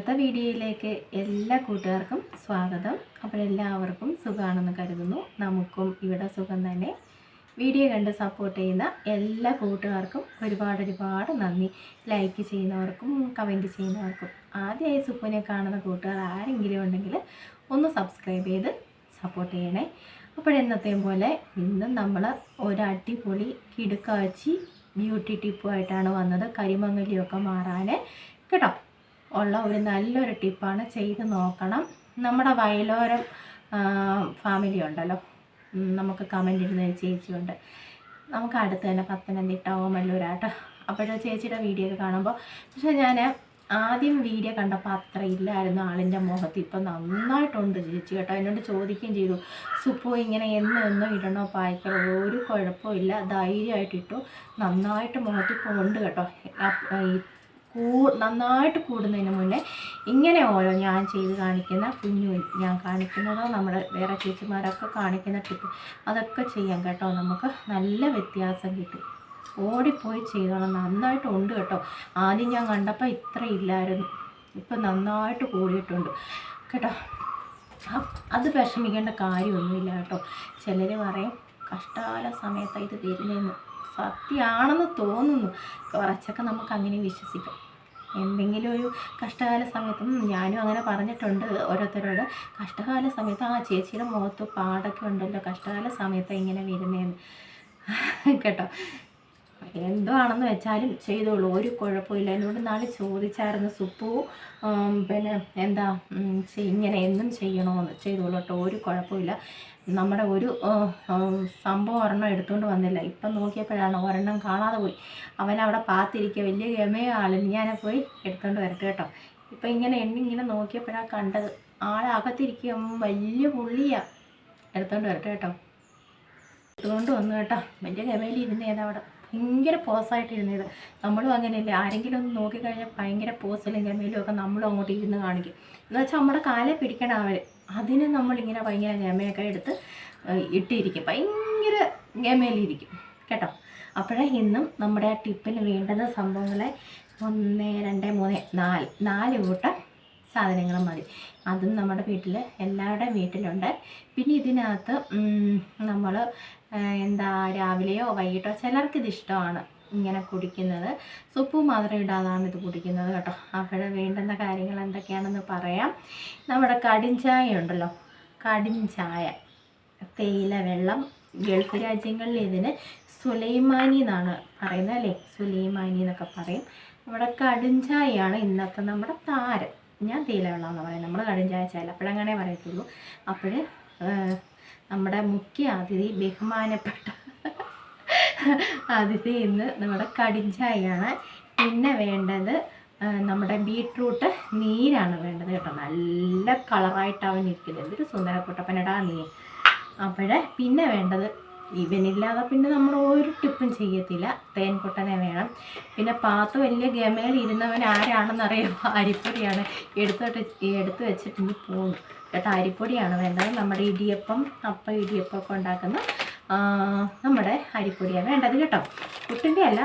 ഇന്നത്തെ വീഡിയോയിലേക്ക് എല്ലാ കൂട്ടുകാർക്കും സ്വാഗതം. അപ്പോൾ എല്ലാവർക്കും സുഖമാണെന്ന് കരുതുന്നു. നമുക്കും ഇവിടെ സുഖം തന്നെ. വീഡിയോ കണ്ട് സപ്പോർട്ട് ചെയ്യുന്ന എല്ലാ കൂട്ടുകാർക്കും ഒരുപാട് ഒരുപാട് നന്ദി. ലൈക്ക് ചെയ്യുന്നവർക്കും കമന്റ് ചെയ്യുന്നവർക്കും. ആദ്യമായി സുപ്പിനെ കാണുന്ന കൂട്ടുകാർ ആരെങ്കിലും ഉണ്ടെങ്കിൽ ഒന്ന് സബ്സ്ക്രൈബ് ചെയ്ത് സപ്പോർട്ട് ചെയ്യണേ. അപ്പോഴെന്നത്തെയും പോലെ ഇന്നും നമ്മൾ ഒരു അടിപൊളി കിടുക്കാച്ചി ബ്യൂട്ടി ടിപ്പുമായിട്ടാണ് വന്നത്. കരിമങ്ങലിയൊക്കെ മാറാൻ കേട്ടോ? ഉള്ള ഒരു നല്ലൊരു ടിപ്പാണ് ചെയ്ത് നോക്കണം. നമ്മുടെ വയലോരം ഫാമിലി ഉണ്ടല്ലോ. നമുക്ക് കമന്റ് ഇടുന്ന ഒരു ചേച്ചിയുണ്ട്. നമുക്ക് അടുത്ത് തന്നെ പത്തനംതിട്ട ഓമല്ലൂരാട്ടോ അപ്പോഴത്തെ ചേച്ചിയുടെ വീഡിയോ ഒക്കെ കാണുമ്പോൾ പക്ഷേ ഞാൻ ആദ്യം വീഡിയോ കണ്ടപ്പോൾ അത്ര ഇല്ലായിരുന്നു ആളിന്റെ മുഖത്ത്. ഇപ്പം നന്നായിട്ടുണ്ട് ചേച്ചി കേട്ടോ. എന്നോട് ചോദിക്കുകയും ചെയ്തു സുപ്പോ ഇങ്ങനെ എന്നും എന്നും ഇടണോ? പായ്ക്കോ ഒരു കുഴപ്പമില്ല ധൈര്യമായിട്ടിട്ടു നന്നായിട്ട് മുഖത്ത് ഇപ്പോൾ ഉണ്ട് കേട്ടോ. കൂ നന്നായിട്ട് കൂടുന്നതിന് മുന്നേ ഇങ്ങനെ ഓരോ ഞാൻ ചെയ്ത് കാണിക്കുന്ന കുഞ്ഞു ഞാൻ കാണിക്കുന്നതോ നമ്മുടെ വേറെ ചേച്ചിമാരൊക്കെ കാണിക്കുന്ന ടിപ്പ് അതൊക്കെ ചെയ്യാം കേട്ടോ. നമുക്ക് നല്ല വ്യത്യാസം കിട്ടും. ഓടിപ്പോയി ചെയ്തോളാം. നന്നായിട്ട് ഉണ്ട് കേട്ടോ. ആദ്യം ഞാൻ കണ്ടപ്പോൾ ഇത്ര ഇല്ലായിരുന്നു. ഇപ്പം നന്നായിട്ട് കൂടിയിട്ടുണ്ട്. കേട്ടോ. അത് വിഷമിക്കേണ്ട കാര്യമൊന്നുമില്ല കേട്ടോ. ചിലർ പറയും കഷ്ടകാല സമയത്താണ് ഇത് വരുന്നതെന്ന് സത്യമാണെന്ന് തോന്നുന്നു. കുറച്ചൊക്കെ നമുക്ക് അങ്ങനെ വിശ്വസിക്കാം. എന്തെങ്കിലും ഒരു കഷ്ടകാല സമയത്തും ഞാനും അങ്ങനെ പറഞ്ഞിട്ടുണ്ട് ഓരോരുത്തരോട്. കഷ്ടകാല സമയത്ത് ആ ചേച്ചിയുടെ മുഖത്ത് പാടൊക്കെ ഉണ്ടല്ലോ കഷ്ടകാല സമയത്ത് ഇങ്ങനെ വരുന്നതെന്ന് കേട്ടോ? എന്തോ ആണെന്ന് വെച്ചാലും ചെയ്തോളൂ. ഒരു കുഴപ്പമില്ല എന്നോട് നാളെ ചോദിച്ചായിരുന്നു സുപ്പു പിന്നെ എന്താ ഇങ്ങനെ എന്നും ചെയ്യണമെന്ന് ചെയ്തോളൂ കേട്ടോ. ഒരു കുഴപ്പമില്ല നമ്മുടെ ഒരു സംഭവം ഒരെണ്ണം എടുത്തുകൊണ്ട് വന്നില്ല. ഇപ്പം നോക്കിയപ്പോഴാണ് ഒരെണ്ണം കാണാതെ പോയി. അവൻ അവിടെ പാത്തിരിക്കുക വലിയ ഗമയ ആളിന് ഞാനെ പോയി എടുത്തുകൊണ്ട് വരട്ടെ കേട്ടോ. ഇപ്പം ഇങ്ങനെ എണ്ണി ഇങ്ങനെ നോക്കിയപ്പോഴാണ് കണ്ടത് ആളകത്തിരിക്കുക വലിയ പുള്ളിയാണ് എടുത്തുകൊണ്ട് വരട്ടെ കേട്ടോ. എടുത്തുകൊണ്ട് വന്നു കേട്ടോ. വലിയ ഗമയിൽ ഇരുന്നേതാ അവിടെ? ഭയങ്കര പോസായിട്ട് ഇരുന്നത്. നമ്മളും അങ്ങനെയല്ലേ. ആരെങ്കിലും ഒന്ന് നോക്കിക്കഴിഞ്ഞാൽ ഭയങ്കര പോസിലും ഗമയിലും ഒക്കെ. നമ്മളും അങ്ങോട്ട് ഇരുന്ന് കാണിക്കും. എന്ന് വെച്ചാൽ നമ്മുടെ കാലെ പിടിക്കണം അവർ അതിന് നമ്മളിങ്ങനെ ഭയങ്കര ഗമയൊക്കെ എടുത്ത് ഇട്ടിരിക്കും. ഭയങ്കര ഗമയിലിരിക്കും കേട്ടോ? അപ്പോഴേ ഇന്നും നമ്മുടെ ആ ടിപ്പിന് വേണ്ടുന്ന സംഭവങ്ങളെ ഒന്ന് രണ്ട് മൂന്ന് നാല് നാല് കൂട്ടം സാധനങ്ങൾ മതി. അതും നമ്മുടെ വീട്ടിൽ എല്ലാവരുടെയും വീട്ടിലുണ്ട്. പിന്നെ ഇതിനകത്ത് നമ്മൾ എന്താ രാവിലെയോ വൈകിട്ടോ ചിലർക്കിത് ഇഷ്ടമാണ്. ഇങ്ങനെ കുടിക്കുന്നത്. സുപ്പ് മാത്രം ഇടാതാണ് ഇത് കുടിക്കുന്നത് കേട്ടോ. അപ്പോൾ വേണ്ടുന്ന കാര്യങ്ങൾ എന്തൊക്കെയാണെന്ന് പറയാം. നമ്മുടെ കടിൻ ചായ ഉണ്ടല്ലോ. കടിൻ ചായ. തേയില വെള്ളം. ഗൾഫ് രാജ്യങ്ങളിൽ ഇതിന് സുലൈമാനി എന്നാണ് പറയുന്നത് അല്ലേ? സുലൈമാനി എന്നൊക്കെ പറയും. നമ്മുടെ കടും ചായയാണ് ഇന്നത്തെ നമ്മുടെ താരം. ഞാൻ തേയില വെള്ളം എന്ന് പറയും നമ്മൾ കടും ചായ ചായ അപ്പോഴങ്ങനെ പറയത്തുള്ളൂ. അപ്പോൾ നമ്മുടെ മുഖ്യ അതിഥി ബഹുമാനപ്പെട്ട അതിഥി ഇന്ന് നമ്മുടെ കടിഞ്ചായാണ്. പിന്നെ വേണ്ടത് നമ്മുടെ ബീട്രൂട്ട് നീരാണ് വേണ്ടത് കേട്ടോ. നല്ല കളറായിട്ട് അവൻ ഇരിക്കുന്നത്. എന്തൊരു സുന്ദരക്കുട്ടപ്പനടാ നീ അപ്പോഴേ പിന്നെ വേണ്ടത് ഇവനില്ലാതെ പിന്നെ നമ്മൾ ഒരു ടിപ്പും ചെയ്യത്തില്ല. തേൻകുട്ടനെ വേണം. പിന്നെ പാത്ത് വലിയ ഗമയിൽ ഇരുന്നവൻ ആരാണെന്നറിയാമോ അരിപ്പൊടിയാണ്. എടുത്തോട്ട് എടുത്ത് വെച്ചിട്ട് പോകും കേട്ടോ അരിപ്പൊടിയാണ് വേണ്ടത്. നമ്മുടെ ഇടിയപ്പം അപ്പം ഇടിയപ്പം ഒക്കെ ഉണ്ടാക്കുന്ന നമ്മുടെ അരിപ്പൊടിയാണ് വേണ്ടത് കേട്ടോ. പുട്ടിന്റെ അല്ല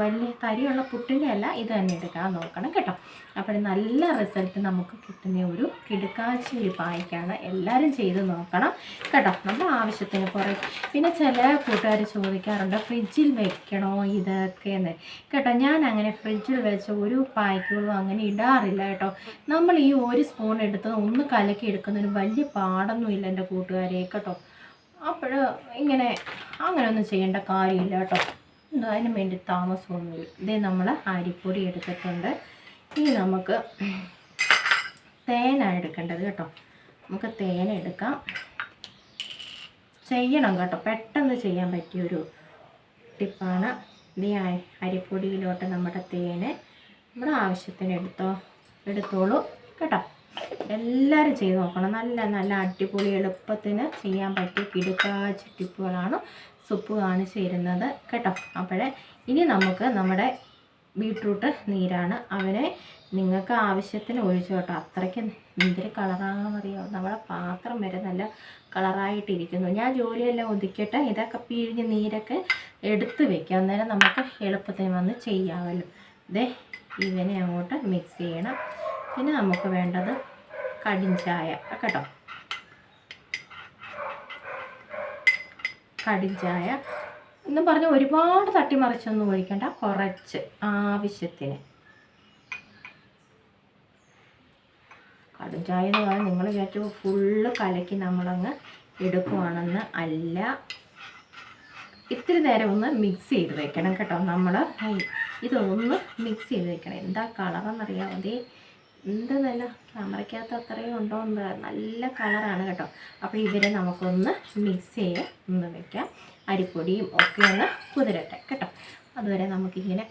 വലിയ തരിയുള്ള പുട്ടിന്റെ അല്ല ഇത് തന്നെ എടുക്കാൻ നോക്കണം കേട്ടോ. അപ്പോൾ നല്ല റിസൾട്ട് നമുക്ക് കിട്ടുന്ന ഒരു കിടുക്കാച്ചി ഒരു പായ്ക്കാണ്. എല്ലാവരും ചെയ്ത് നോക്കണം കേട്ടോ. നമ്മുടെ ആവശ്യത്തിന് കുറേ പിന്നെ ചില കൂട്ടുകാർ ചോദിക്കാറുണ്ട് ഫ്രിഡ്ജിൽ വെക്കണോ ഇതൊക്കെ എന്ന് കേട്ടോ ഞാൻ അങ്ങനെ ഫ്രിഡ്ജിൽ വെച്ച ഒരു പായ്ക്കുകളും അങ്ങനെ ഇടാറില്ല കേട്ടോ. നമ്മൾ ഈ ഒരു സ്പൂൺ എടുത്ത് ഒന്ന് കലക്കി എടുക്കുന്നതിന് വലിയ പാടൊന്നും ഇല്ല എന്റെ കൂട്ടുകാരെ കേട്ടോ. അപ്പോൾ ഇങ്ങനെ അങ്ങനെയൊന്നും ചെയ്യേണ്ട കാര്യമില്ല കേട്ടോ. അതിന് വേണ്ടി താമസമൊന്നുമില്ല. ഇതേ നമ്മൾ അരിപ്പൊടി എടുത്തിട്ടുണ്ട്. ഇനി നമുക്ക് തേനാണ് എടുക്കേണ്ടത് കേട്ടോ. നമുക്ക് തേന എടുക്കാം. ചെയ്യണം കേട്ടോ. പെട്ടെന്ന് ചെയ്യാൻ പറ്റിയൊരു ടിപ്പാണ്. ഈ അരിപ്പൊടിയിലോട്ട് നമ്മുടെ തേന് നമ്മുടെ ആവശ്യത്തിന് എടുത്തോ എടുത്തോളൂ കേട്ടോ. എല്ലാവരും ചെയ്ത് നോക്കണം. നല്ല നല്ല അടിപൊളി എളുപ്പത്തിന് ചെയ്യാൻ പറ്റിയ കിടുക്കാച്ചി ടിപ്പുകളാണ് സുപ്പ് കാണിച്ചു തരുന്നത് കേട്ടോ. അപ്പോഴേ ഇനി നമുക്ക് നമ്മുടെ ബീട്രൂട്ട് നീരാണ്. അവനെ നിങ്ങൾക്ക് ആവശ്യത്തിന് ഒഴിച്ചു കേട്ടോ. അത്രയ്ക്ക് എന്തൊരു കളറാണെന്നറിയോ? നമ്മുടെ പാത്രം വരെ നല്ല കളറായിട്ടിരിക്കുന്നു. ഞാൻ ജോലിയെല്ലാം ഒതുക്കിയിട്ട് ഇതൊക്കെ പിഴിഞ്ഞ് നീരൊക്കെ എടുത്ത് വെക്കാം. അന്നേരം നമുക്ക് എളുപ്പത്തിന് വന്ന് ചെയ്യാമല്ലോ. ഇതേ ഇവനെ അങ്ങോട്ട് മിക്സ് ചെയ്യണം. പിന്നെ നമുക്ക് വേണ്ടത് കടിഞ്ചായ കേട്ടോ? കടിഞ്ചായ എന്നും പറഞ്ഞ ഒരുപാട് തട്ടിമറിച്ചൊന്നും ഒഴിക്കണ്ട. കുറച്ച് ആവശ്യത്തിന്. കടുംചായ എന്ന് പറഞ്ഞാൽ നിങ്ങൾ വിചാരിച്ചു ഫുള്ള് കലക്കി നമ്മളങ്ങ് എടുക്കുവാണെന്ന് അല്ല. ഇത്തിരി നേരം ഒന്ന് മിക്സ് ചെയ്ത് വെക്കണം കേട്ടോ. നമ്മൾ ഇതൊന്ന് മിക്സ് ചെയ്ത് വെക്കണം. എന്താ കളറെന്നറിയാമോ അതേ എന്ത് നല്ല ക്യാമറയ്ക്കകത്ത് അത്രയും ഉണ്ടോ എന്ന് നല്ല കളറാണ് കേട്ടോ. അപ്പോൾ ഇവരെ നമുക്കൊന്ന് മിക്സ് ചെയ്ത് ഒന്ന് വെക്കാം. അരിപ്പൊടിയും ഒക്കെ ഒന്ന് കുതിരട്ടെ കേട്ടോ. അതുവരെ നമുക്കിങ്ങനെ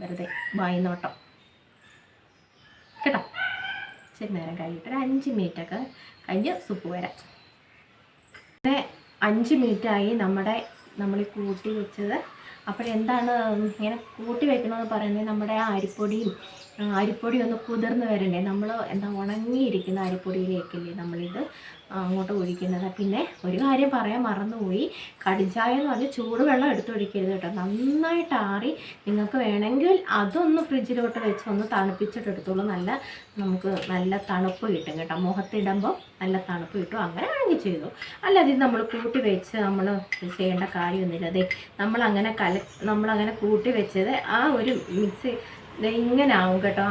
വെറുതെ വായി നോട്ടം കേട്ടോ? ഇച്ചിരി നേരം കഴിഞ്ഞിട്ട് ഒരു അഞ്ച് മിനിറ്റൊക്കെ കഴിഞ്ഞ് സുപ്പ് വരാം. അഞ്ച് മിനിറ്റായി നമ്മുടെ നമ്മൾ കൂട്ടി വെച്ചത് അപ്പോഴെന്താണ് ഇങ്ങനെ കൂട്ടി വെക്കണമെന്ന് പറയുന്നത് നമ്മുടെ ആ അരിപ്പൊടിയും അരിപ്പൊടി ഒന്ന് കുതിർന്ന് വരണ്ടേ? നമ്മൾ എന്താ ഉണങ്ങിയിരിക്കുന്ന അരിപ്പൊടിയിലേക്കല്ലേ നമ്മളിത് അങ്ങോട്ട് ഒഴിക്കുന്നത്. പിന്നെ ഒരു കാര്യം പറയാൻ മറന്നുപോയി. കടിഞ്ചായ എന്ന് പറഞ്ഞാൽ ചൂടുവെള്ളം എടുത്തൊഴിക്കരുത് കേട്ടോ. നന്നായിട്ട് ആറി നിങ്ങൾക്ക് വേണമെങ്കിൽ അതൊന്ന് ഫ്രിഡ്ജിലോട്ട് വെച്ച് ഒന്ന് തണുപ്പിച്ചിട്ട് എടുത്തോളൂ. നല്ല നമുക്ക് നല്ല തണുപ്പ് കിട്ടും കേട്ടോ. മുഖത്തിടുമ്പോൾ നല്ല തണുപ്പ് കിട്ടും. അങ്ങനെ വേണമെങ്കിൽ ചെയ്തു. അല്ലാതെ നമ്മൾ കൂട്ടി വെച്ച് നമ്മൾ ചെയ്യേണ്ട കാര്യമൊന്നുമില്ല. അതെ നമ്മളങ്ങനെ കല നമ്മളങ്ങനെ കൂട്ടി വെച്ചത് ആ ഒരു മിക്സ് ഇങ്ങനെ ആവും കേട്ടോ.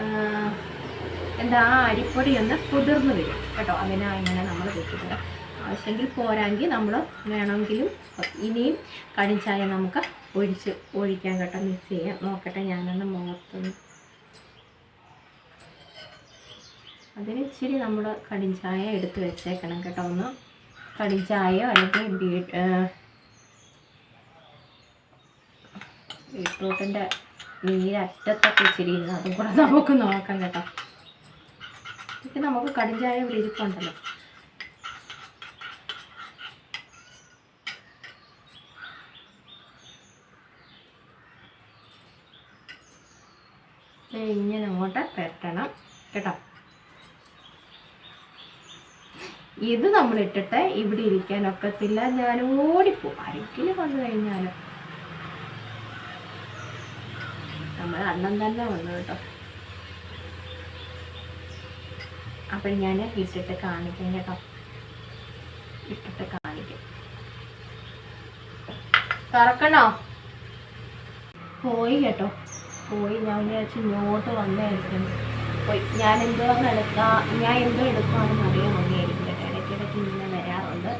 ആ, എന്താ ആ അരിപ്പൊടി ഒന്ന് കുതിർന്ന് വരും. കേട്ടോ? അങ്ങനെ ഇങ്ങനെ നമ്മൾ വെക്കുന്നത്. ആവശ്യമെങ്കിൽ പോരാങ്കിൽ നമ്മൾ വേണമെങ്കിലും ഇനിയും കടിച്ചായ നമുക്ക് ഒഴിച്ച് ഒഴിക്കാൻ കേട്ടോ. മിക്സ് ചെയ്യാം. നോക്കട്ടെ ഞാനൊന്ന് മുഖത്തൊന്ന്. അതിന് ഇച്ചിരി നമ്മൾ കടിഞ്ചായ എടുത്ത് വെച്ചേക്കണം കേട്ടോ. ഒന്ന് കടിഞ്ചായ അല്ലെങ്കിൽ ബീട്ട് ബീട്രൂട്ടിന്റെ നീരറ്റത്തൊക്കെ ഇച്ചിരി അതും കൂടെ നമുക്ക് നോക്കാം കേട്ടോ. ഇതൊക്കെ നമുക്ക് കടിഞ്ചായ ഇവിടെ ഇരിപ്പുണ്ടല്ലോ ഇങ്ങനെ അങ്ങോട്ട് പെരട്ടണം കേട്ടോ. ഇത് നമ്മൾ ഇട്ടിട്ട് ഇവിടെ ഇരിക്കാൻ ഒക്കത്തില്ല. ഞാൻ ഓടിപ്പോ. അരക്കിന് വന്നു കഴിഞ്ഞാലും. നമ്മൾ അണ്ണം തന്നെ വന്നു കേട്ടോ. അപ്പം ഞാൻ ഇട്ടിട്ട് കാണിക്കാം കേട്ടോ. ഇട്ടിട്ട് കാണിക്കാം തുറക്കണോ? പോയി കേട്ടോ. പോയി ഞാൻ വിചാരിച്ചു ഇങ്ങോട്ട് വന്നായിരിക്കും. പോയി. ഞാൻ എന്തോ എടുക്കാം ഞാൻ എന്തോ എടുക്കുകയാണെന്ന് അറിയാൻ വന്നിയായിരിക്കും കേട്ടോ. ഇടയ്ക്കിടയ്ക്ക് ഇങ്ങനെ വരാറുണ്ട്.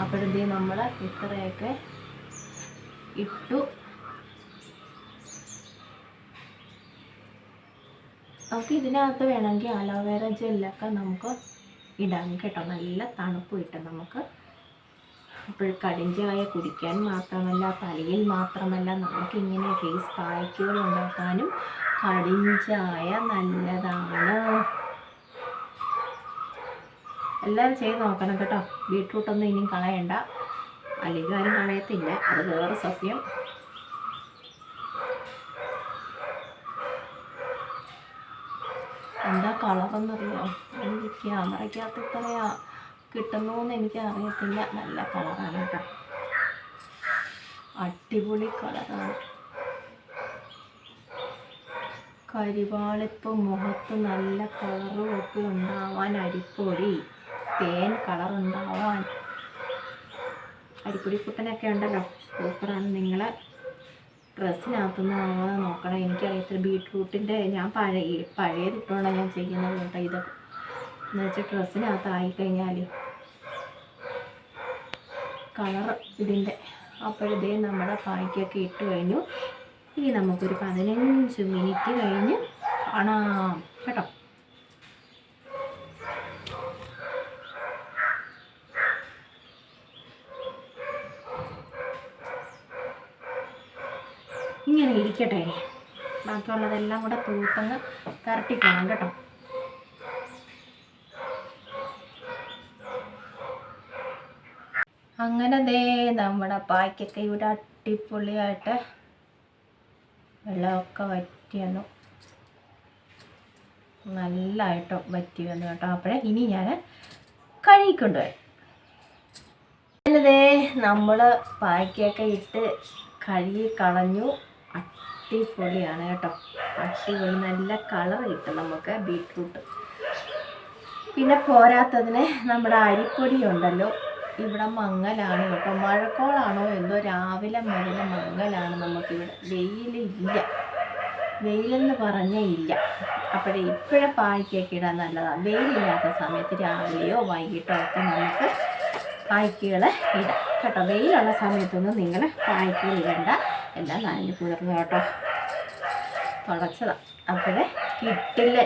അപ്പോഴത്തേ നമ്മൾ ഇത്രയൊക്കെ ഇട്ടു നമുക്ക് ഇതിനകത്ത് വേണമെങ്കിൽ അലോവേറ ജെല്ലൊക്കെ നമുക്ക് ഇടാം കേട്ടോ. നല്ല തണുപ്പ് കിട്ടും നമുക്ക്. അപ്പോൾ കടിഞ്ചായ കുടിക്കാൻ മാത്രമല്ല തലയിൽ മാത്രമല്ല നമുക്ക് ഇങ്ങനെ ഫേസ് പായ്ക്കുകൾ ഉണ്ടാക്കാനും കടിഞ്ചായ നല്ലതാണ്. എല്ലാവരും ചെയ്ത് നോക്കണം കേട്ടോ. ബീട്രൂട്ടൊന്നും ഇനിയും കളയണ്ട. അല്ലെങ്കിൽ ആരും കളയത്തില്ല. അത് വേറെ സത്യം എന്താ കളറെന്നറിയോ എനിക്ക് ക്യാമറയ്ക്കകത്ത് ഇത്രയാ കിട്ടുന്നോന്ന് എനിക്ക് അറിയത്തില്ല. നല്ല കളറാണ് കേട്ടോ. അടിപൊളി കളറാണ്. കരിവാളിപ്പ് മുഖത്ത് നല്ല കളറും ഒക്കെ ഉണ്ടാവാൻ അരിപ്പൊടി തേൻ കളർ ഉണ്ടാവാൻ. അരിപ്പൊടി കുട്ടനൊക്കെ ഉണ്ടല്ലോ. സൂപ്പറാണ്. നിങ്ങൾ ഡ്രസ്സിനകത്തൊന്നും നിങ്ങൾ നോക്കണം. എനിക്കറിയത്തില്ല ബീട്രൂട്ടിന്റെ ഞാൻ പഴയ പഴയത് ഇട്ടുകൊണ്ടാണ് ഞാൻ ചെയ്യുന്നത് കേട്ടോ ഇതൊക്കെ. എന്ന് വെച്ചാൽ ഡ്രസ്സിനകത്ത് ആയിക്കഴിഞ്ഞാൽ കളർ ഇതിന്റെ. അപ്പോഴതേ നമ്മുടെ പായ്ക്കൊക്കെ ഇട്ട് കഴിഞ്ഞു. ഇനി നമുക്കൊരു പതിനഞ്ച് മിനിറ്റ് കഴിഞ്ഞ് കാണാം കേട്ടോ. ഇങ്ങനെ ഇരിക്കട്ടെ. ബാക്കിയുള്ളതെല്ലാം കൂടെ തൂത്തങ്ങ് കരട്ടിക്കണം കേട്ടോ. അങ്ങനെ ദേ നമ്മുടെ പായ്ക്കൊക്കെ ഇവിടെ അടിപൊളിയായിട്ട് വെള്ളമൊക്കെ വറ്റി വന്നു. നല്ലതായിട്ട് വറ്റി വന്നു കേട്ടോ. അപ്പോഴേ ഇനി ഞാൻ കഴുകിക്കൊണ്ട് വരാം. ദേ നമ്മൾ പായ്ക്കൊക്കെ ഇട്ട് കഴുകി കളഞ്ഞു. അടിപൊളിയാണ് കേട്ടോ. അടിപൊളി നല്ല കളർ കിട്ടും നമുക്ക് ബീട്രൂട്ട് പിന്നെ പോരാത്തതിന് നമ്മുടെ അരിപ്പൊടി ഉണ്ടല്ലോ ഇവിടെ മങ്ങലാണ് കേട്ടോ. മഴക്കോളാണോ എന്തോ രാവിലെ മുതൽ മങ്ങലാണ് നമുക്കിവിടെ. വെയിലില്ല. വെയിലെന്ന് പറഞ്ഞേ ഇല്ല. അപ്പോഴേ ഇപ്പോഴേ പായ്ക്കൊക്കെ ഇടാൻ നല്ലതാണ് വെയിലില്ലാത്ത സമയത്ത് രാവിലെയോ വൈകിട്ടോ ഒക്കെ നമുക്ക് പായ്ക്കുകൾ ഇടാം. കേട്ടോ വെയിലുള്ള സമയത്തൊന്നും നിങ്ങൾ പായ്ക്കുകൾ ഇടണ്ട. എല്ലാം നനഞ്ഞു കുതിർന്നു കേട്ടോ? തുടച്ചതാണ് അപ്പോഴേ കിട്ടില്ല?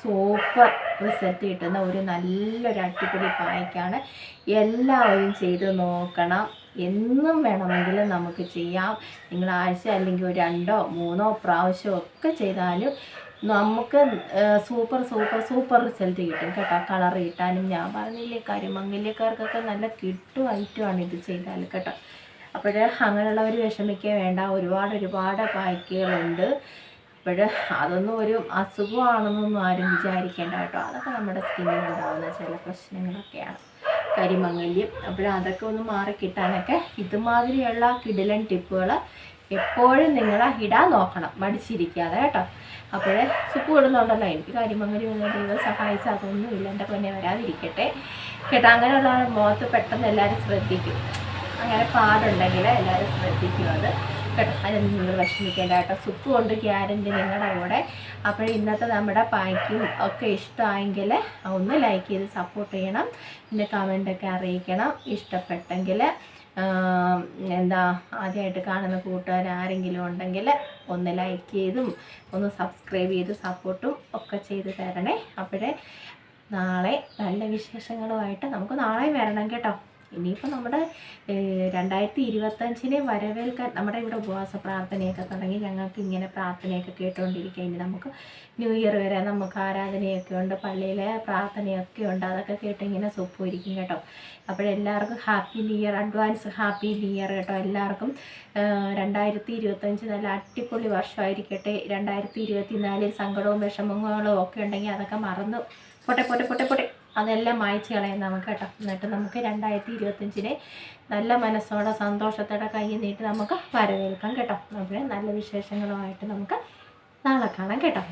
സൂപ്പർ റിസൾട്ട് കിട്ടുന്ന ഒരു നല്ലൊരു അടിപൊളി പായ്ക്കാണ്. എല്ലാവരും ചെയ്ത് നോക്കണം. എന്നും വേണമെങ്കിൽ നമുക്ക് ചെയ്യാം. നിങ്ങൾ ആഴ്ച അല്ലെങ്കിൽ ഒരു രണ്ടോ മൂന്നോ പ്രാവശ്യം ഒക്കെ ചെയ്താലും നമുക്ക് സൂപ്പർ സൂപ്പർ സൂപ്പർ റിസൾട്ട് കിട്ടും കേട്ടോ. കളർ കിട്ടാനും ഞാൻ പറഞ്ഞില്ലേ കരിമംഗല്യക്കാർക്കൊക്കെ നല്ല കിട്ടും ഐറ്റമാണ് ഇത് ചെയ്താൽ കേട്ടോ. അപ്പോൾ അങ്ങനെയുള്ളവർ വിഷമിക്കുക വേണ്ട. ഒരുപാട് ഒരുപാട് പായ്ക്കുകളുണ്ട് അപ്പോൾ അതൊന്നും ഒരു അസുഖമാണെന്നൊന്നും ആരും വിചാരിക്കേണ്ട കേട്ടോ. അതൊക്കെ നമ്മുടെ സ്കിന്നിൽ ഉണ്ടാകുന്ന ചില പ്രശ്നങ്ങളൊക്കെയാണ്. കരിമങ്ങല്യം. അപ്പോൾ അതൊക്കെ ഒന്ന് മാറി കിട്ടാനൊക്കെ ഇതുമാതിരിയുള്ള കിടിലൻ ടിപ്പുകൾ എപ്പോഴും നിങ്ങൾ ഇടാൻ നോക്കണം. മടിച്ചിരിക്കാതെ കേട്ടോ. അപ്പോഴേ സുപ്പ് ഇടുന്നുണ്ടല്ലോ. എനിക്ക് കരിമങ്ങലി വന്ന ദൈവം സഹായിച്ച അതൊന്നും ഇല്ല എന്റെ പൊന്നെ വരാതിരിക്കട്ടെ. കേട്ടോ അങ്ങനെയുള്ള മുഖത്ത് പെട്ടെന്ന് എല്ലാവരും ശ്രദ്ധിക്കും. അങ്ങനെ പാടുണ്ടെങ്കിൽ എല്ലാവരും ശ്രദ്ധിക്കും അത് കേട്ടോ. അതിന് നിങ്ങൾ വിഷമിക്കേണ്ട കേട്ടോ. സുപ്പ് കൊണ്ട് ഗ്യാരണ്ടി നിങ്ങളുടെ കൂടെ. അപ്പോൾ ഇന്നത്തെ നമ്മുടെ പാക്കിങ് ഒക്കെ ഇഷ്ടമായെങ്കിൽ ഒന്ന് ലൈക്ക് ചെയ്ത് സപ്പോർട്ട് ചെയ്യണം. പിന്നെ കമന്റൊക്കെ അറിയിക്കണം. ഇഷ്ടപ്പെട്ടെങ്കിൽ എന്താ ആദ്യമായിട്ട് കാണുന്ന കൂട്ടുകാർ ആരെങ്കിലും ഉണ്ടെങ്കിൽ ഒന്ന് ലൈക്ക് ചെയ്തും ഒന്ന് സബ്സ്ക്രൈബ് ചെയ്ത് സപ്പോർട്ടും ഒക്കെ ചെയ്ത് തരണേ. അപ്പോഴേ നാളെ നല്ല വിശേഷങ്ങളുമായിട്ട് നമുക്ക് നാളെ വരണം കേട്ടോ. ഇനിയിപ്പോൾ നമ്മുടെ രണ്ടായിരത്തി ഇരുപത്തഞ്ചിനെ വരവേൽക്കാൻ നമ്മുടെ ഇവിടെ ഉപവാസ പ്രാർത്ഥനയൊക്കെ തുടങ്ങി ഞങ്ങൾക്ക് ഇങ്ങനെ പ്രാർത്ഥനയൊക്കെ കേട്ടുകൊണ്ടിരിക്കുക ഇനി നമുക്ക് ന്യൂ ഇയർ വരെ നമുക്ക് ആരാധനയൊക്കെ ഉണ്ട് പള്ളിയിലെ പ്രാർത്ഥനയൊക്കെ ഉണ്ട് അതൊക്കെ കേട്ട് ഇങ്ങനെ സുപ്പുരിക്കും കേട്ടോ. അപ്പോഴെല്ലാവർക്കും happy new year advance happy new year കേട്ടോ. എല്ലാവർക്കും രണ്ടായിരത്തി ഇരുപത്തഞ്ച് നല്ല അടിപൊളി വർഷമായിരിക്കട്ടെ. രണ്ടായിരത്തി ഇരുപത്തി നാലിൽ സങ്കടവും വിഷമങ്ങളും ഒക്കെ ഉണ്ടെങ്കിൽ അതൊക്കെ മറന്ന്. പൊട്ടെ പൊട്ടെ പൊട്ടെ പൊട്ടെ. അതെല്ലാം മായച്ച് കളയാം നമുക്ക് കേട്ടോ എന്നിട്ട് നമുക്ക് രണ്ടായിരത്തി ഇരുപത്തഞ്ചിനെ നല്ല മനസ്സോടെ സന്തോഷത്തോടെ കൈ നീട്ടി നമുക്ക് വരവേൽക്കാം കേട്ടോ. അപ്പോൾ നല്ല വിശേഷങ്ങളുമായിട്ട് നമുക്ക് നാളെ കാണാം കേട്ടോ.